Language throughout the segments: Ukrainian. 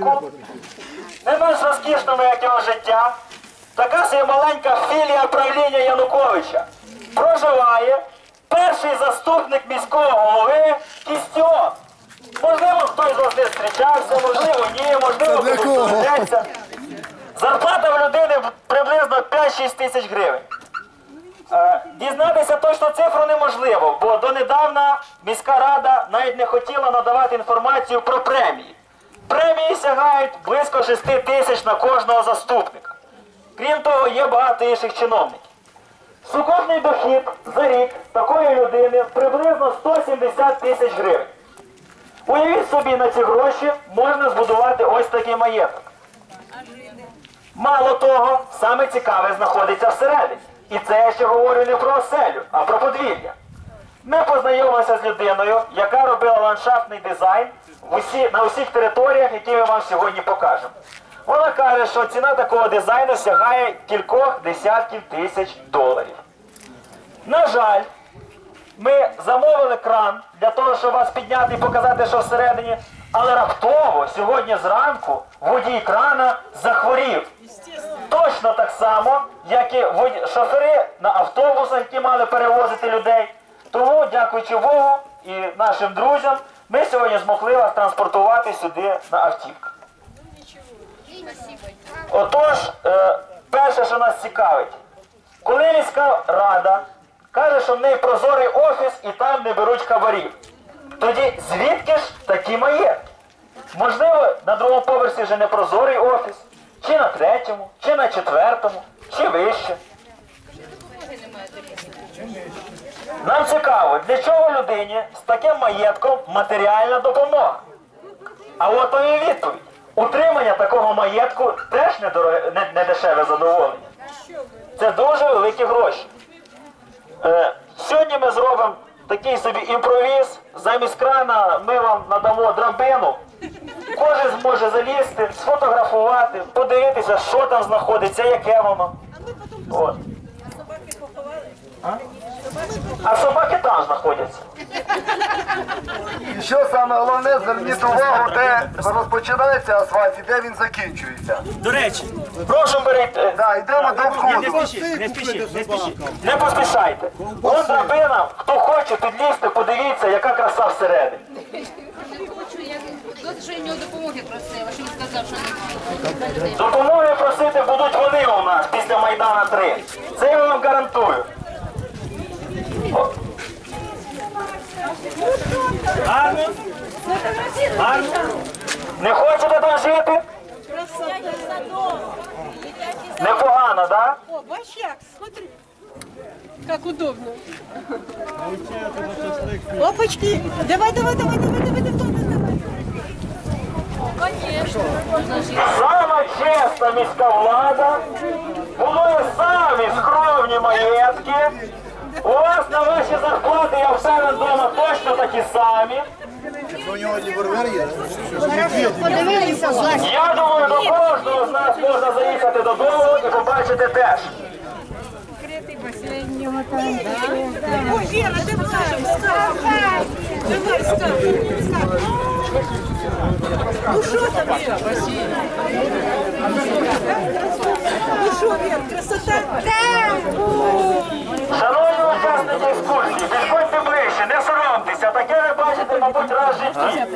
маєтку, не менш розкішному, як його життя, така собі маленька філія правління Януковича. Проживає перший заступник міського голови Кістьон. Можливо, хтось з вас не зустрічався, можливо, ні, можливо, для комусь. Зарплата в людини приблизно 5-6 тисяч гривень. Е, Дізнатися точну цифру неможливо, бо донедавна міська рада навіть не хотіла надавати інформацію про премії. Премії сягають близько 6 тисяч на кожного заступника. Крім того, є багато інших чиновників. Сукупний дохід за рік такої людини приблизно 170 тисяч гривень. Уявіть собі, на ці гроші можна збудувати ось такий маєток. Мало того, саме цікаве знаходиться всередині. І це я ще говорю не про оселю, а про подвір'я. Ми познайомилися з людиною, яка робила ландшафтний дизайн на усіх територіях, які ми вам сьогодні покажемо. Вона каже, що ціна такого дизайну сягає кількох десятків тисяч доларів. На жаль, ми замовили кран для того, щоб вас підняти і показати, що всередині. Але раптово сьогодні зранку водій крана захворів. Точно так само, як і шофери на автобусах, які мали перевозити людей. Тому, дякуючи Богу і нашим друзям, ми сьогодні змогли вас транспортувати сюди на автівках. Отож, е, перше, що нас цікавить, коли міська рада каже, що в неї прозорий офіс і там не беруть хабарів, тоді звідки ж такі маєтки? Можливо, на другому поверсі вже не прозорий офіс, чи на третьому, чи на четвертому, чи вище. Для чого людині з таким маєтком матеріальна допомога? А от і відповідь. Утримання такого маєтку теж не, дороге, не, не дешеве задоволення. Це дуже великі гроші. Е, сьогодні ми зробимо такий собі імпровіз. Замість крана ми вам надамо драбину. Кожен зможе залізти, сфотографувати, подивитися, що там знаходиться, яке воно. А? А собаки там знаходяться. І що саме головне, зверніть увагу, де розпочинається асфальт і де він закінчується. До речі, прошу беріть. е, Да, йдемо до Не входу. спішіть, не спішіть, не спішіть. Не поспішайте. Вон драбина, хто хоче, підлізти, подивіться, яка краса всередині. Що я нього допомоги просила, що він сказав, що немає. Допомоги просити будуть вони у нас після Майдана 3. Це я вам гарантую. О. Гарно? Гарно? Не хочете там жити? Непогано, так? Да? О, башак, смотри. Как удобно. Опачки. Давай, давай, давай, давай, давай, давай, давай. Сама чесна міська влада будує самі скромні маєтки. У вас на ваші зарплати, я впевнений, вдома точно такі самі. Я думаю, до кожного з нас можна заїхати додому і побачити теж. Ой, Вера, давай, скак. Давай, скак. Ну что там, Вера? Ну что, Вера, красота? Шановні мабуть, раз в житті.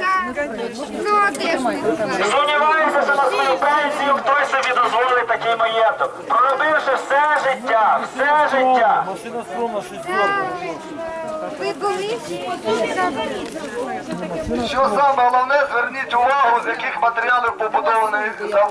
Сумніваюся, що на свою пенсію хтось собі дозволить такий маєток. Проробивши все життя, все життя. Ви були? Що саме головне, зверніть увагу, з яких матеріалів побудований сам